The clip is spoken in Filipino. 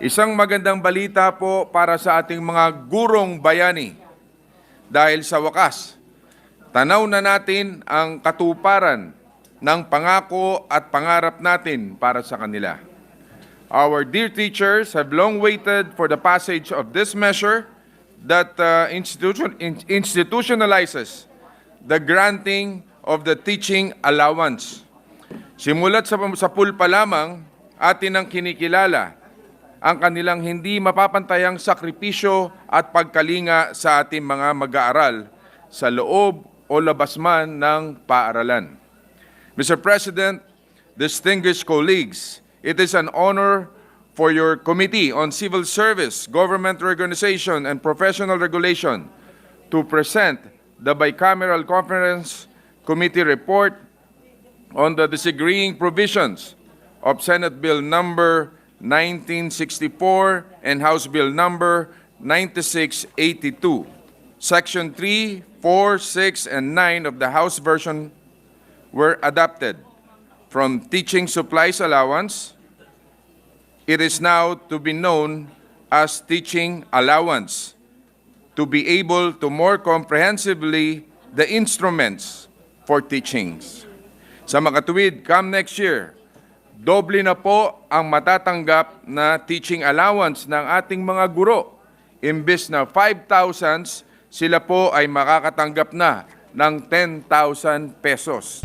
Isang magandang balita po para sa ating mga gurong bayani. Dahil sa wakas, tanaw na natin ang katuparan ng pangako at pangarap natin para sa kanila. Our dear teachers have long waited for the passage of this measure that uh, institution, in- institutionalizes the granting of the teaching allowance. Simulat sa, sa pool pa lamang, atin ang kinikilala ang kanilang hindi mapapantayang sakripisyo at pagkalinga sa ating mga mag-aaral sa loob o labas man ng paaralan. Mr. President, distinguished colleagues, it is an honor for your Committee on Civil Service, Government Organization, and Professional Regulation to present the Bicameral Conference Committee report on the disagreeing provisions of Senate Bill Number 1964 and House Bill Number 9682. Section 3, 4, 6, and 9 of the House version were adopted. From teaching supplies allowance, it is now to be known as teaching allowance to be able to more comprehensively the instruments for teachings. Sa makatuwid, come next year, doble na po ang matatanggap na teaching allowance ng ating mga guro. Imbes na 5,000, sila po ay makakatanggap na ng 10,000 pesos.